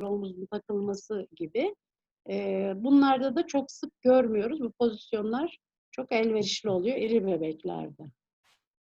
omuzun takılması gibi. Ee, bunlarda da çok sık görmüyoruz. Bu pozisyonlar çok elverişli oluyor iri bebeklerde.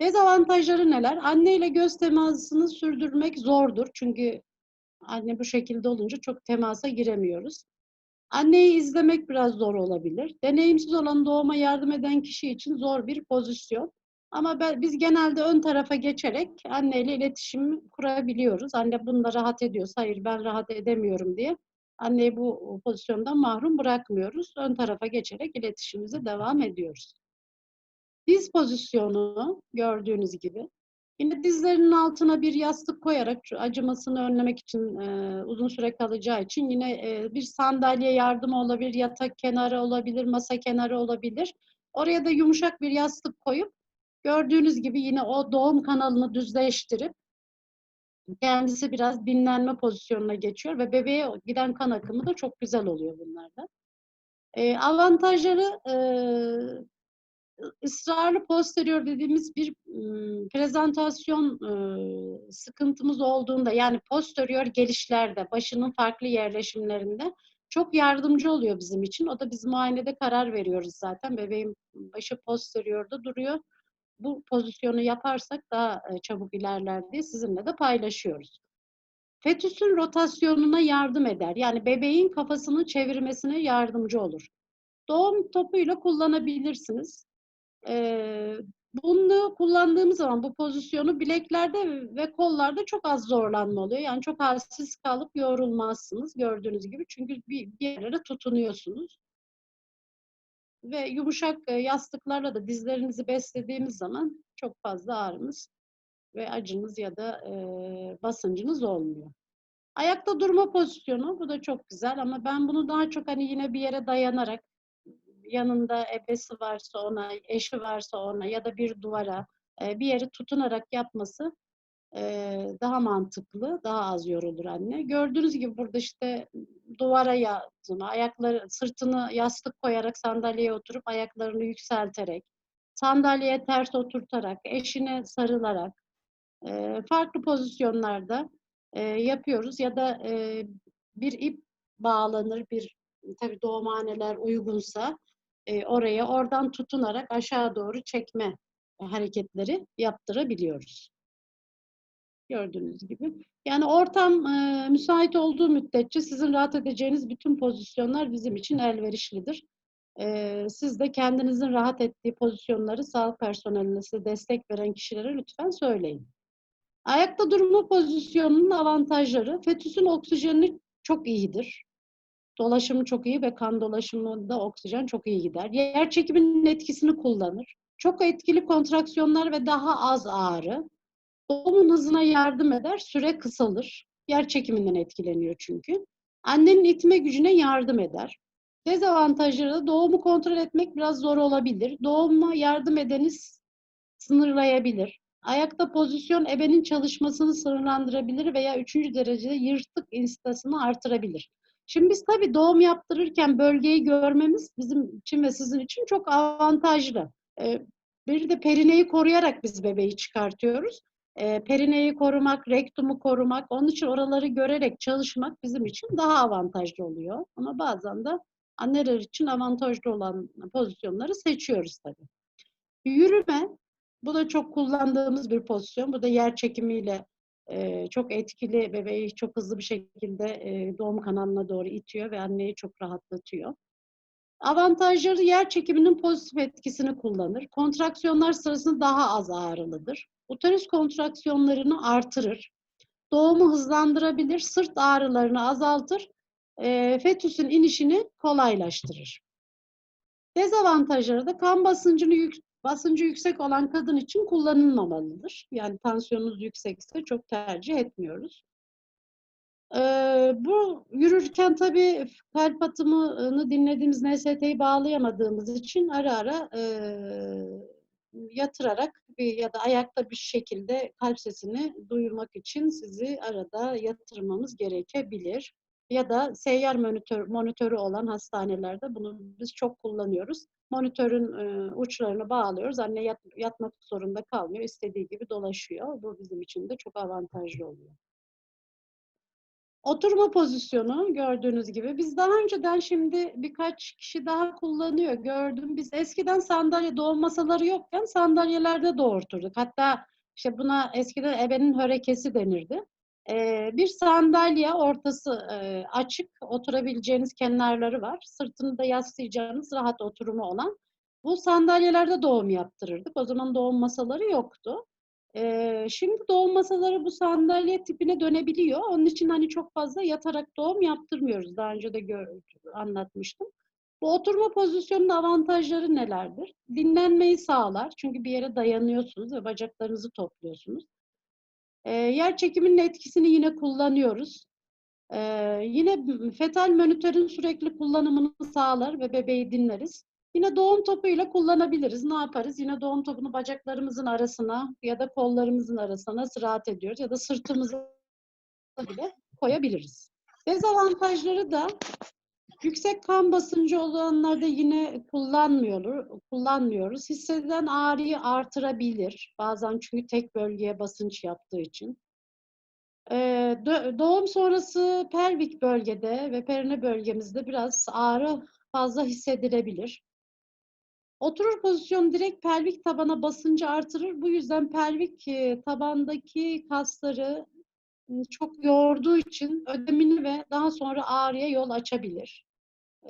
Dezavantajları neler? Anne ile göz temasını sürdürmek zordur. Çünkü anne bu şekilde olunca çok temasa giremiyoruz. Anneyi izlemek biraz zor olabilir. Deneyimsiz olan doğuma yardım eden kişi için zor bir pozisyon. Ama ben, biz genelde ön tarafa geçerek anneyle iletişim kurabiliyoruz. Anne bunda rahat ediyorsa, hayır ben rahat edemiyorum diye anneyi bu pozisyondan mahrum bırakmıyoruz. Ön tarafa geçerek iletişimimize devam ediyoruz. Diz pozisyonu gördüğünüz gibi. Yine dizlerinin altına bir yastık koyarak acımasını önlemek için e, uzun süre kalacağı için yine e, bir sandalye yardımı olabilir, yatak kenarı olabilir, masa kenarı olabilir. Oraya da yumuşak bir yastık koyup gördüğünüz gibi yine o doğum kanalını düzleştirip kendisi biraz dinlenme pozisyonuna geçiyor ve bebeğe giden kan akımı da çok güzel oluyor bunlarda. E, avantajları e, ısrarlı posterior dediğimiz bir ıı, prezentasyon ıı, sıkıntımız olduğunda yani posterior gelişlerde, başının farklı yerleşimlerinde çok yardımcı oluyor bizim için. O da biz muayenede karar veriyoruz zaten. Bebeğin başı posteriorda duruyor. Bu pozisyonu yaparsak daha çabuk ilerler diye sizinle de paylaşıyoruz. Fetüsün rotasyonuna yardım eder. Yani bebeğin kafasını çevirmesine yardımcı olur. Doğum topuyla kullanabilirsiniz. Ee, bunu kullandığımız zaman bu pozisyonu bileklerde ve kollarda çok az zorlanma oluyor. Yani çok halsiz kalıp yorulmazsınız gördüğünüz gibi. Çünkü bir, bir yerlere tutunuyorsunuz. Ve yumuşak yastıklarla da dizlerinizi beslediğimiz zaman çok fazla ağrınız ve acınız ya da e, basıncınız olmuyor. Ayakta durma pozisyonu bu da çok güzel ama ben bunu daha çok hani yine bir yere dayanarak yanında ebesi varsa ona, eşi varsa ona ya da bir duvara e, bir yeri tutunarak yapması e, daha mantıklı, daha az yorulur anne. Gördüğünüz gibi burada işte duvara yatma, ayakları, sırtını yastık koyarak sandalyeye oturup ayaklarını yükselterek, sandalyeye ters oturtarak, eşine sarılarak, farklı pozisyonlarda yapıyoruz ya da bir ip bağlanır, bir tabii doğumhaneler uygunsa oraya oradan tutunarak aşağı doğru çekme hareketleri yaptırabiliyoruz. Gördüğünüz gibi. Yani ortam e, müsait olduğu müddetçe sizin rahat edeceğiniz bütün pozisyonlar bizim için elverişlidir. E, siz de kendinizin rahat ettiği pozisyonları sağlık personeline size destek veren kişilere lütfen söyleyin. Ayakta durma pozisyonunun avantajları, fetüsün oksijeni çok iyidir. Dolaşımı çok iyi ve kan dolaşımında oksijen çok iyi gider. Yer çekiminin etkisini kullanır. Çok etkili kontraksiyonlar ve daha az ağrı. Doğumun hızına yardım eder, süre kısalır. Yer çekiminden etkileniyor çünkü. Annenin itme gücüne yardım eder. Dezavantajları da doğumu kontrol etmek biraz zor olabilir. Doğuma yardım edeniz sınırlayabilir. Ayakta pozisyon ebenin çalışmasını sınırlandırabilir veya üçüncü derecede yırtık instasını artırabilir. Şimdi biz tabii doğum yaptırırken bölgeyi görmemiz bizim için ve sizin için çok avantajlı. Ee, bir de perineyi koruyarak biz bebeği çıkartıyoruz. Ee, perineyi korumak, rektumu korumak, onun için oraları görerek çalışmak bizim için daha avantajlı oluyor. Ama bazen de anneler için avantajlı olan pozisyonları seçiyoruz tabii. Yürüme, bu da çok kullandığımız bir pozisyon. Bu da yer çekimiyle e, çok etkili bebeği çok hızlı bir şekilde e, doğum kanalına doğru itiyor ve anneyi çok rahatlatıyor. Avantajları yer çekiminin pozitif etkisini kullanır. Kontraksiyonlar sırasında daha az ağrılıdır. Uterus kontraksiyonlarını artırır. Doğumu hızlandırabilir, sırt ağrılarını azaltır, e, fetüsün inişini kolaylaştırır. Dezavantajları da kan basıncını yük, basıncı yüksek olan kadın için kullanılmamalıdır. Yani tansiyonunuz yüksekse çok tercih etmiyoruz. Ee, bu yürürken tabii kalp atımını dinlediğimiz NST'yi bağlayamadığımız için ara ara e, yatırarak bir, ya da ayakta bir şekilde kalp sesini duyurmak için sizi arada yatırmamız gerekebilir. Ya da seyyar monitör, monitörü olan hastanelerde bunu biz çok kullanıyoruz monitörün e, uçlarını bağlıyoruz. Anne yat, yatmak zorunda kalmıyor. İstediği gibi dolaşıyor. Bu bizim için de çok avantajlı oluyor. Oturma pozisyonu gördüğünüz gibi. Biz daha önceden şimdi birkaç kişi daha kullanıyor gördüm. Biz eskiden sandalye doğum masaları yokken sandalyelerde doğurturduk. Hatta işte buna eskiden ebenin hörekesi denirdi. Ee, bir sandalye ortası e, açık, oturabileceğiniz kenarları var. Sırtını da yaslayacağınız rahat oturumu olan. Bu sandalyelerde doğum yaptırırdık. O zaman doğum masaları yoktu. Ee, şimdi doğum masaları bu sandalye tipine dönebiliyor. Onun için hani çok fazla yatarak doğum yaptırmıyoruz. Daha önce de gör, anlatmıştım. Bu oturma pozisyonunun avantajları nelerdir? Dinlenmeyi sağlar. Çünkü bir yere dayanıyorsunuz ve bacaklarınızı topluyorsunuz. Ee, yer çekiminin etkisini yine kullanıyoruz. Ee, yine fetal monitörün sürekli kullanımını sağlar ve bebeği dinleriz. Yine doğum topuyla kullanabiliriz. Ne yaparız? Yine doğum topunu bacaklarımızın arasına ya da kollarımızın arasına nasıl rahat ediyoruz ya da sırtımıza bile koyabiliriz. Dezavantajları da yüksek kan basıncı olanlarda yine kullanmıyoruz. kullanmıyoruz. Hissedilen ağrıyı artırabilir. Bazen çünkü tek bölgeye basınç yaptığı için. Ee, doğum sonrası pelvik bölgede ve perine bölgemizde biraz ağrı fazla hissedilebilir. Oturur pozisyon direkt pelvik tabana basıncı artırır. Bu yüzden pelvik e, tabandaki kasları ıı, çok yorduğu için ödemini ve daha sonra ağrıya yol açabilir.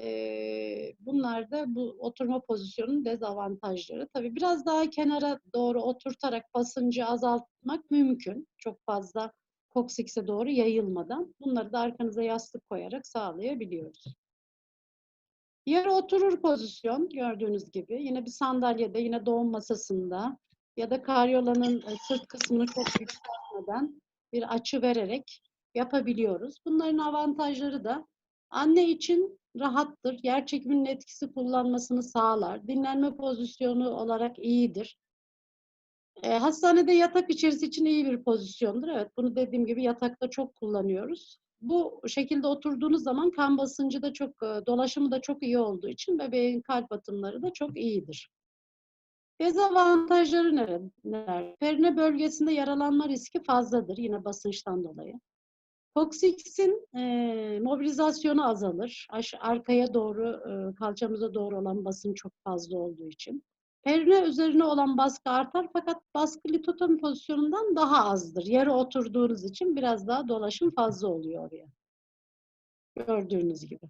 E, bunlar da bu oturma pozisyonunun dezavantajları. Tabii biraz daha kenara doğru oturtarak basıncı azaltmak mümkün. Çok fazla koksikse doğru yayılmadan. Bunları da arkanıza yastık koyarak sağlayabiliyoruz. Yere oturur pozisyon gördüğünüz gibi. Yine bir sandalyede, yine doğum masasında ya da karyolanın e, sırt kısmını çok yükseltmeden bir açı vererek yapabiliyoruz. Bunların avantajları da anne için rahattır. Yer çekiminin etkisi kullanmasını sağlar. Dinlenme pozisyonu olarak iyidir. E, hastanede yatak içerisi için iyi bir pozisyondur. Evet, bunu dediğim gibi yatakta çok kullanıyoruz bu şekilde oturduğunuz zaman kan basıncı da çok, dolaşımı da çok iyi olduğu için bebeğin kalp atımları da çok iyidir. Dezavantajları neler? Perine bölgesinde yaralanma riski fazladır yine basınçtan dolayı. Koksiksin e, mobilizasyonu azalır. Aş, arkaya doğru, e, kalçamıza doğru olan basın çok fazla olduğu için. Perine üzerine olan baskı artar fakat baskı litotomi pozisyonundan daha azdır. Yere oturduğunuz için biraz daha dolaşım fazla oluyor oraya. Gördüğünüz gibi.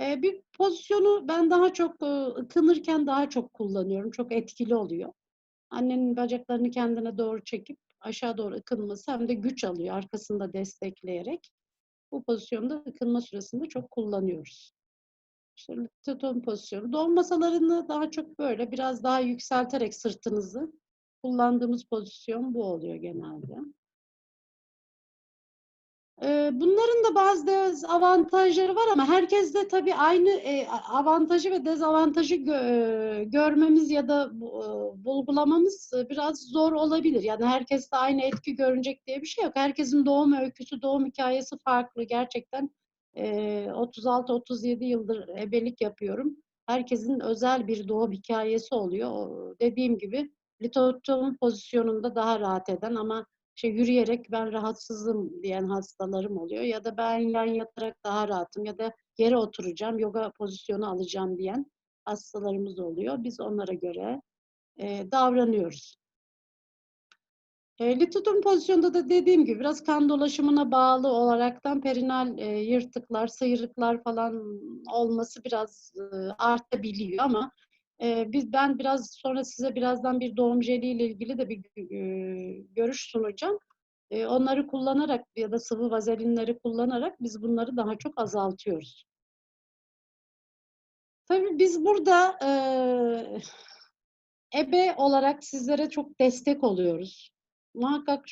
Ee, bir pozisyonu ben daha çok ıkınırken daha çok kullanıyorum. Çok etkili oluyor. Annenin bacaklarını kendine doğru çekip aşağı doğru ıkınması hem de güç alıyor arkasında destekleyerek. Bu pozisyonda ıkınma süresinde çok kullanıyoruz. İşte lüteton pozisyonu. Doğum masalarını daha çok böyle biraz daha yükselterek sırtınızı kullandığımız pozisyon bu oluyor genelde. Bunların da bazı dezavantajları var ama herkes de tabii aynı avantajı ve dezavantajı görmemiz ya da bulgulamamız biraz zor olabilir. Yani herkes de aynı etki görünecek diye bir şey yok. Herkesin doğum öyküsü, doğum hikayesi farklı. Gerçekten 36-37 yıldır ebelik yapıyorum. Herkesin özel bir doğum hikayesi oluyor. Dediğim gibi litotom pozisyonunda daha rahat eden ama şey yürüyerek ben rahatsızım diyen hastalarım oluyor ya da ben yan yatarak daha rahatım ya da yere oturacağım, yoga pozisyonu alacağım diyen hastalarımız oluyor. Biz onlara göre e, davranıyoruz. E, litotum pozisyonda da dediğim gibi biraz kan dolaşımına bağlı olaraktan perinal e, yırtıklar, sıyrıklar falan olması biraz e, artabiliyor ama e, biz ben biraz sonra size birazdan bir doğum jeliyle ilgili de bir e, görüş sunacağım. E, onları kullanarak ya da sıvı vazelinleri kullanarak biz bunları daha çok azaltıyoruz. Tabii biz burada e, ebe olarak sizlere çok destek oluyoruz muhakkak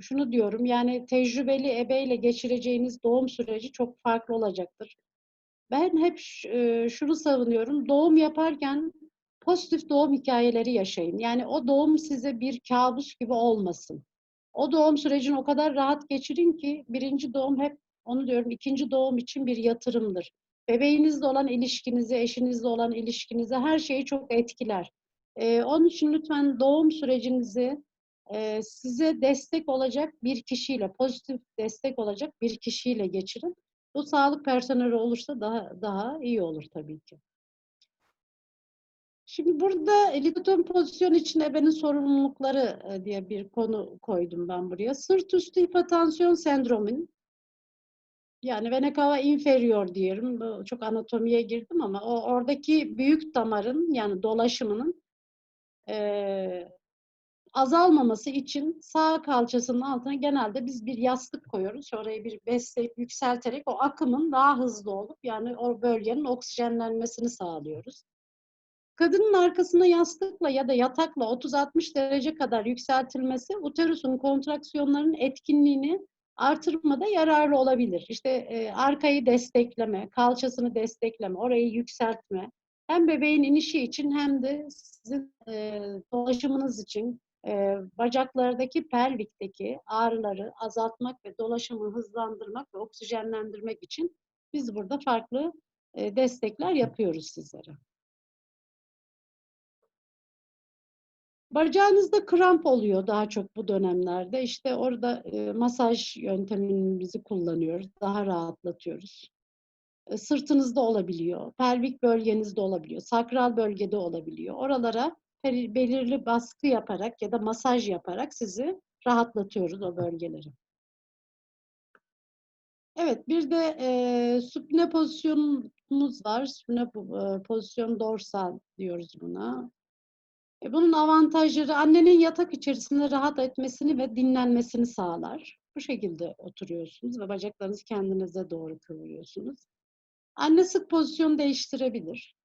şunu diyorum yani tecrübeli ebeyle geçireceğiniz doğum süreci çok farklı olacaktır. Ben hep şunu savunuyorum. Doğum yaparken pozitif doğum hikayeleri yaşayın. Yani o doğum size bir kabus gibi olmasın. O doğum sürecini o kadar rahat geçirin ki birinci doğum hep onu diyorum ikinci doğum için bir yatırımdır. Bebeğinizle olan ilişkinizi, eşinizle olan ilişkinizi her şeyi çok etkiler. Ee, onun için lütfen doğum sürecinizi size destek olacak bir kişiyle, pozitif destek olacak bir kişiyle geçirin. Bu sağlık personeli olursa daha daha iyi olur tabii ki. Şimdi burada lipotom pozisyon için ebenin sorumlulukları diye bir konu koydum ben buraya. Sırt üstü hipotansiyon sendromun yani vena cava inferior diyorum. Çok anatomiye girdim ama o oradaki büyük damarın yani dolaşımının azalmaması için sağ kalçasının altına genelde biz bir yastık koyuyoruz. Orayı bir besleyip yükselterek o akımın daha hızlı olup yani o bölgenin oksijenlenmesini sağlıyoruz. Kadının arkasına yastıkla ya da yatakla 30-60 derece kadar yükseltilmesi uterusun kontraksiyonlarının etkinliğini artırmada yararlı olabilir. İşte e, arkayı destekleme, kalçasını destekleme, orayı yükseltme. Hem bebeğin inişi için hem de sizin e, dolaşımınız için e, bacaklardaki pelvikteki ağrıları azaltmak ve dolaşımı hızlandırmak ve oksijenlendirmek için biz burada farklı e, destekler yapıyoruz sizlere. Bacağınızda kramp oluyor daha çok bu dönemlerde. İşte orada e, masaj yöntemimizi kullanıyoruz. Daha rahatlatıyoruz. E, sırtınızda olabiliyor, pelvik bölgenizde olabiliyor, sakral bölgede olabiliyor. Oralara belirli baskı yaparak ya da masaj yaparak sizi rahatlatıyoruz o bölgeleri. Evet, bir de e, supine pozisyonumuz var. Supine pozisyon dorsal diyoruz buna. E, bunun avantajları annenin yatak içerisinde rahat etmesini ve dinlenmesini sağlar. Bu şekilde oturuyorsunuz ve bacaklarınızı kendinize doğru kıvırıyorsunuz. Anne sık pozisyon değiştirebilir.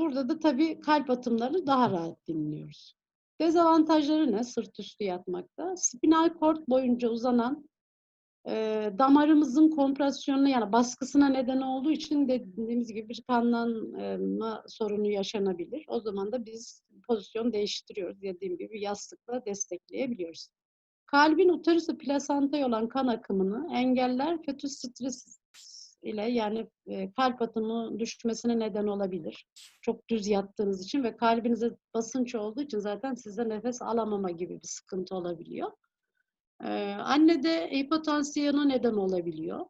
Burada da tabii kalp atımlarını daha rahat dinliyoruz. Dezavantajları ne sırt üstü yatmakta? Spinal kort boyunca uzanan e, damarımızın kompresyonuna yani baskısına neden olduğu için dediğimiz gibi bir kanlanma sorunu yaşanabilir. O zaman da biz pozisyon değiştiriyoruz. Dediğim gibi yastıkla destekleyebiliyoruz. Kalbin uterusu plasantaya olan kan akımını engeller fetüs stres ile yani e, kalp atımı düşmesine neden olabilir. Çok düz yattığınız için ve kalbinize basınç olduğu için zaten size nefes alamama gibi bir sıkıntı olabiliyor. Ee, anne de hipotansiyona neden olabiliyor.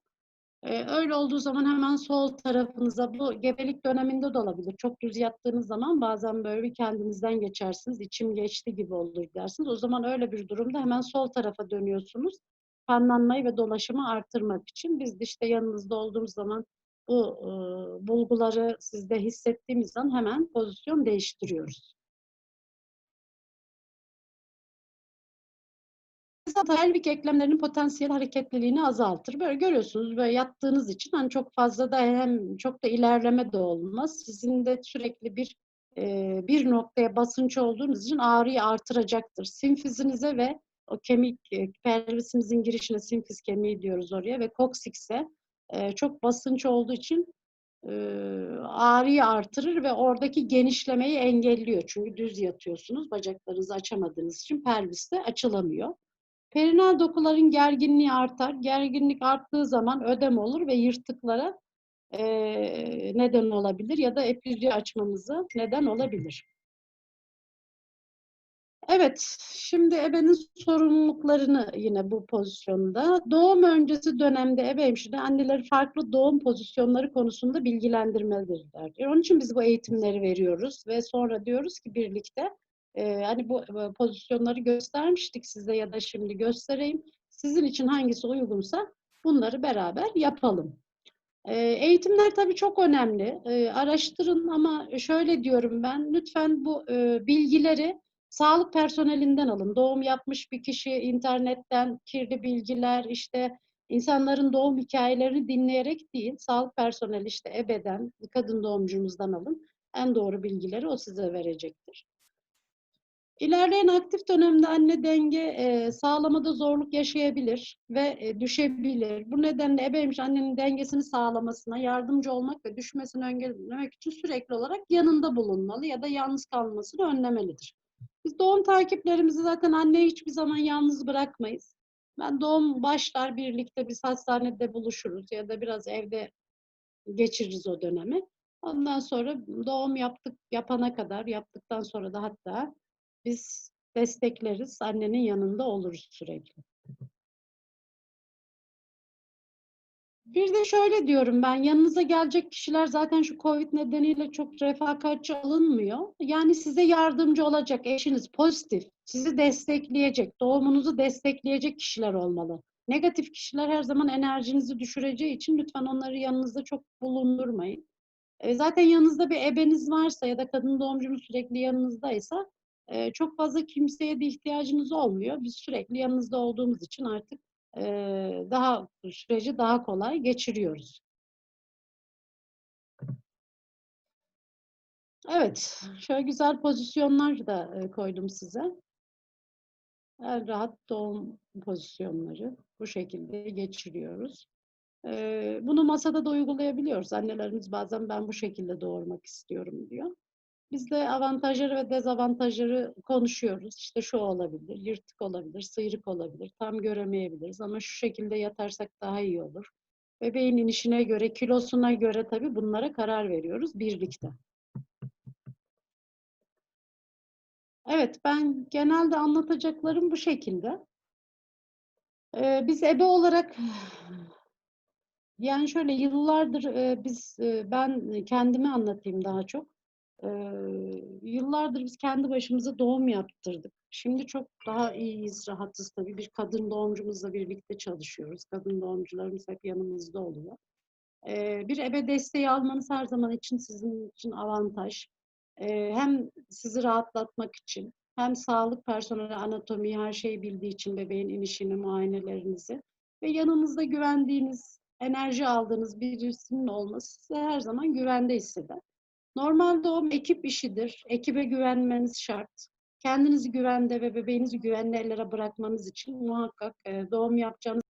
Ee, öyle olduğu zaman hemen sol tarafınıza bu gebelik döneminde de olabilir. Çok düz yattığınız zaman bazen böyle bir kendinizden geçersiniz. İçim geçti gibi olur dersiniz. O zaman öyle bir durumda hemen sol tarafa dönüyorsunuz kanlanmayı ve dolaşımı arttırmak için biz de işte yanınızda olduğumuz zaman bu e, bulguları sizde hissettiğimiz zaman hemen pozisyon değiştiriyoruz. pelvik eklemlerinin potansiyel hareketliliğini azaltır. Böyle görüyorsunuz böyle yattığınız için hani çok fazla da hem çok da ilerleme de olmaz. Sizin de sürekli bir e, bir noktaya basınç olduğunuz için ağrıyı artıracaktır. Simfizinize ve o kemik e, pelvisimizin girişine simfiz kemiği diyoruz oraya ve koksikse e, çok basınç olduğu için e, ağrıyı artırır ve oradaki genişlemeyi engelliyor. Çünkü düz yatıyorsunuz. Bacaklarınızı açamadığınız için pelvis de açılamıyor. Perinal dokuların gerginliği artar. Gerginlik arttığı zaman ödem olur ve yırtıklara e, neden olabilir ya da epizya açmamızı neden olabilir. Evet, şimdi ebenin sorumluluklarını yine bu pozisyonda. Doğum öncesi dönemde ebe hemşire anneleri farklı doğum pozisyonları konusunda bilgilendirmelidirler. Onun için biz bu eğitimleri veriyoruz ve sonra diyoruz ki birlikte e, hani bu pozisyonları göstermiştik size ya da şimdi göstereyim. Sizin için hangisi uygunsa bunları beraber yapalım. E, eğitimler tabii çok önemli. E, araştırın ama şöyle diyorum ben, lütfen bu e, bilgileri Sağlık personelinden alın. Doğum yapmış bir kişi internetten kirli bilgiler, işte insanların doğum hikayelerini dinleyerek değil, sağlık personeli işte ebeden, kadın doğumcumuzdan alın. En doğru bilgileri o size verecektir. İlerleyen aktif dönemde anne denge e, sağlamada zorluk yaşayabilir ve e, düşebilir. Bu nedenle ebeymiş annenin dengesini sağlamasına yardımcı olmak ve düşmesini engellemek için sürekli olarak yanında bulunmalı ya da yalnız kalmasını önlemelidir. Biz doğum takiplerimizi zaten anneyi hiçbir zaman yalnız bırakmayız. Ben doğum başlar birlikte biz hastanede buluşuruz ya da biraz evde geçiririz o dönemi. Ondan sonra doğum yaptık yapana kadar yaptıktan sonra da hatta biz destekleriz, annenin yanında oluruz sürekli. Bir de şöyle diyorum ben, yanınıza gelecek kişiler zaten şu Covid nedeniyle çok refakatçi alınmıyor. Yani size yardımcı olacak eşiniz pozitif, sizi destekleyecek, doğumunuzu destekleyecek kişiler olmalı. Negatif kişiler her zaman enerjinizi düşüreceği için lütfen onları yanınızda çok bulundurmayın. E, zaten yanınızda bir ebeniz varsa ya da kadın doğumcunuz sürekli yanınızdaysa e, çok fazla kimseye de ihtiyacınız olmuyor. Biz sürekli yanınızda olduğumuz için artık daha süreci daha kolay geçiriyoruz. Evet, şöyle güzel pozisyonlar da koydum size. En rahat doğum pozisyonları bu şekilde geçiriyoruz. Bunu masada da uygulayabiliyoruz. Annelerimiz bazen ben bu şekilde doğurmak istiyorum diyor. Biz de avantajları ve dezavantajları konuşuyoruz. İşte şu olabilir, yırtık olabilir, sıyrık olabilir, tam göremeyebiliriz ama şu şekilde yatarsak daha iyi olur. Bebeğin inişine göre, kilosuna göre tabii bunlara karar veriyoruz birlikte. Evet, ben genelde anlatacaklarım bu şekilde. Ee, biz ebe olarak yani şöyle yıllardır e, biz e, ben kendimi anlatayım daha çok. Ee, yıllardır biz kendi başımıza doğum yaptırdık. Şimdi çok daha iyiyiz, rahatız tabii. Bir kadın doğumcumuzla birlikte çalışıyoruz. Kadın doğumcularımız hep yanımızda oluyor. Ee, bir ebe desteği almanız her zaman için sizin için avantaj. Ee, hem sizi rahatlatmak için, hem sağlık personeli anatomiyi her şeyi bildiği için bebeğin inişini, muayenelerinizi ve yanınızda güvendiğiniz, enerji aldığınız birisinin olması size her zaman güvende hisseder. Normal doğum ekip işidir. Ekibe güvenmeniz şart. Kendinizi güvende ve bebeğinizi güvenli ellere bırakmanız için muhakkak doğum yapacağınız